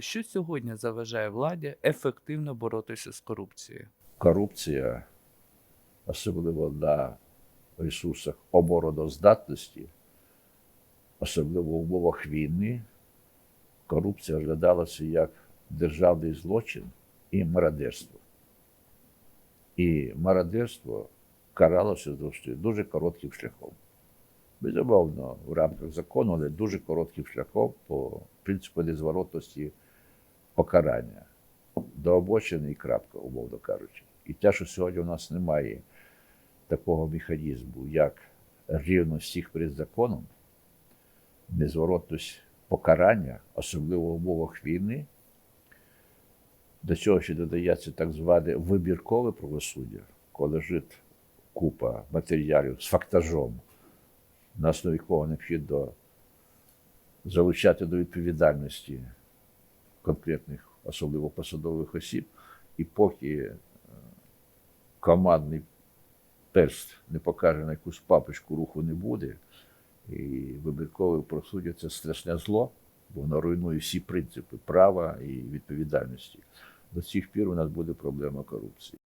Що сьогодні заважає владі ефективно боротися з корупцією? корупція, особливо на ресурсах обороноздатності, особливо в умовах війни, корупція розглядалася як державний злочин і мародерство. І мародерство каралося завжди дуже коротким шляхом. Безумовно, в рамках закону, але дуже коротким шляхом по принципу незворотності покарання до обочини і крапка, умовно кажучи. І те, що сьогодні у нас немає такого механізму, як рівність всіх перед законом, незворотність покарання, особливо в умовах війни, до цього ще додається так зване вибіркове правосуддя, коли лежить купа матеріалів з фактажом, на основі якого необхідно залучати до відповідальності конкретних, особливо посадових осіб, і поки е, командний перст не покаже на якусь папочку, руху не буде. І вибіркове правосуддя це страшне зло, бо воно руйнує всі принципи права і відповідальності. До цих пір у нас буде проблема корупції.